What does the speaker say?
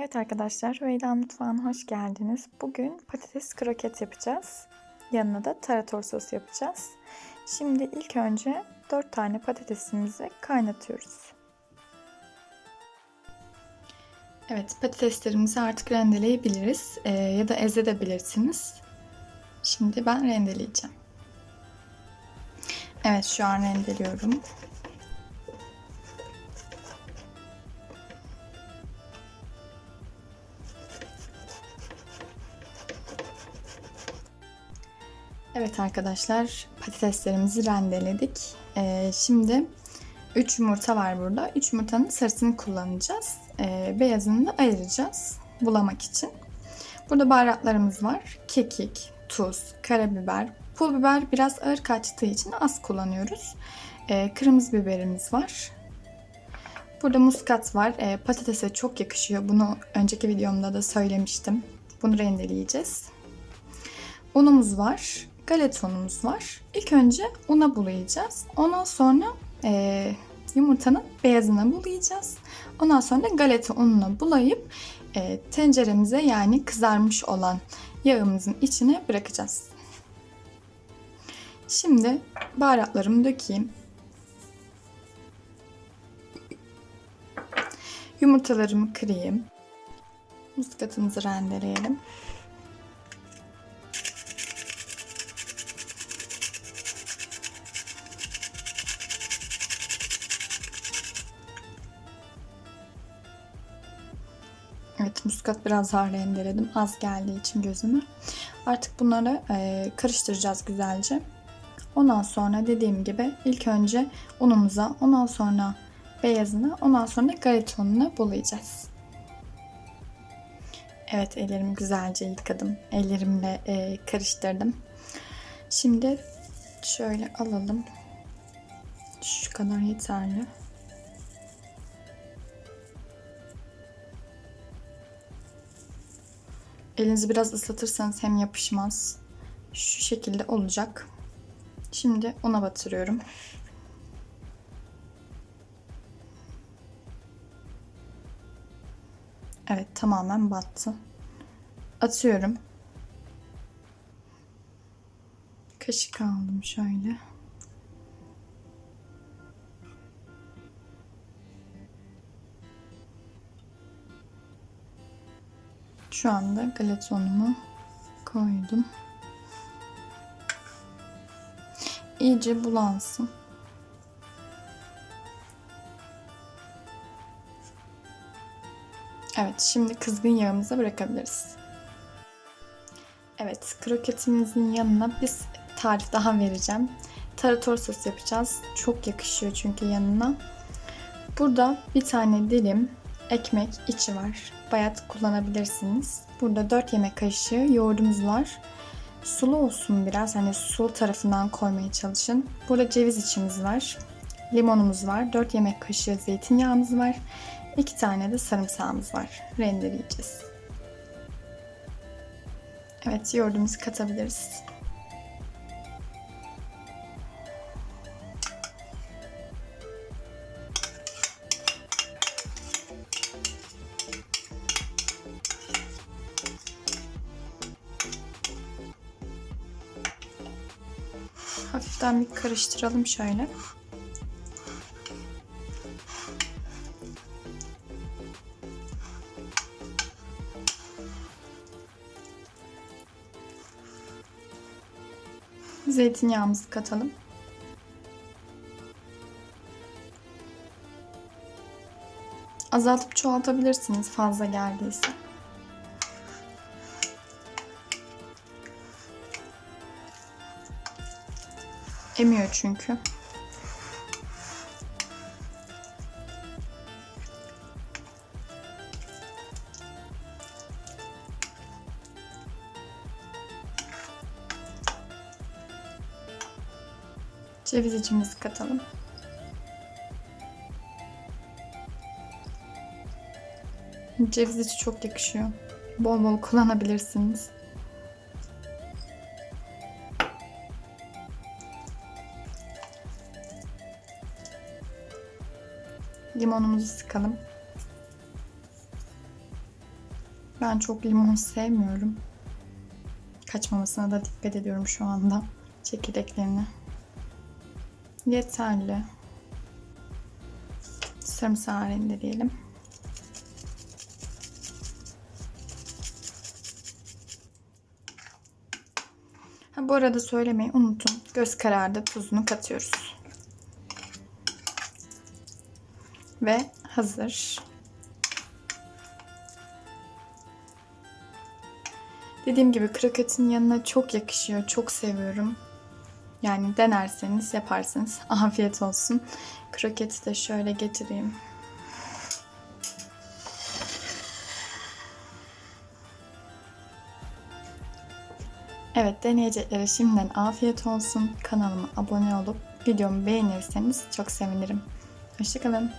Evet arkadaşlar, Veyda Mutfağı'na hoş geldiniz. Bugün patates kroket yapacağız. Yanına da tarator sos yapacağız. Şimdi ilk önce 4 tane patatesimizi kaynatıyoruz. Evet, patateslerimizi artık rendeleyebiliriz ee, ya da ezebilirsiniz. Şimdi ben rendeleyeceğim. Evet, şu an rendeliyorum. Evet arkadaşlar patateslerimizi rendeledik. Ee, şimdi 3 yumurta var burada. 3 yumurtanın sarısını kullanacağız. Ee, beyazını da ayıracağız bulamak için. Burada baharatlarımız var. Kekik, tuz, karabiber, pul biber biraz ağır kaçtığı için az kullanıyoruz. Ee, kırmızı biberimiz var. Burada muskat var. Ee, patatese çok yakışıyor. Bunu önceki videomda da söylemiştim. Bunu rendeleyeceğiz. Unumuz var galeta unumuz var. İlk önce una bulayacağız. Ondan sonra e, yumurtanın beyazını bulayacağız. Ondan sonra galeta ununa bulayıp e, tenceremize yani kızarmış olan yağımızın içine bırakacağız. Şimdi baharatlarımı dökeyim. Yumurtalarımı kırayım. Muskatımızı rendeleyelim. Evet muskat biraz daha rendeledim. Az geldiği için gözüme. Artık bunları e, karıştıracağız güzelce. Ondan sonra dediğim gibi ilk önce unumuza, ondan sonra beyazını, ondan sonra galeta ununa bulayacağız. Evet ellerimi güzelce yıkadım. Ellerimle e, karıştırdım. Şimdi şöyle alalım. Şu kadar yeterli. Elinizi biraz ıslatırsanız hem yapışmaz. Şu şekilde olacak. Şimdi ona batırıyorum. Evet tamamen battı. Atıyorum. Kaşık aldım şöyle. Şu anda galetonumu koydum. İyice bulansın. Evet, şimdi kızgın yağımıza bırakabiliriz. Evet, kroketimizin yanına bir tarif daha vereceğim. Tarator sos yapacağız. Çok yakışıyor çünkü yanına. Burada bir tane dilim ekmek içi var. Bayat kullanabilirsiniz. Burada 4 yemek kaşığı yoğurdumuz var. Sulu olsun biraz. Hani sulu tarafından koymaya çalışın. Burada ceviz içimiz var. Limonumuz var. 4 yemek kaşığı zeytinyağımız var. 2 tane de sarımsağımız var. Rendeleyeceğiz. Evet yoğurdumuzu katabiliriz. Hafiften bir karıştıralım şöyle. Zeytinyağımızı katalım. Azaltıp çoğaltabilirsiniz fazla geldiyse. Emiyor çünkü. Ceviz içimizi katalım. Ceviz içi çok yakışıyor. Bol bol kullanabilirsiniz. Limonumuzu sıkalım. Ben çok limon sevmiyorum. Kaçmamasına da dikkat ediyorum şu anda. Çekirdeklerini. Yeterli. Sarımsağı rendeleyelim. Ha, bu arada söylemeyi unuttum. Göz kararı tuzunu katıyoruz. Ve hazır. Dediğim gibi kroketin yanına çok yakışıyor. Çok seviyorum. Yani denerseniz yaparsınız. Afiyet olsun. Kroketi de şöyle getireyim. Evet deneyeceklere şimdiden afiyet olsun. Kanalıma abone olup videomu beğenirseniz çok sevinirim. Hoşçakalın.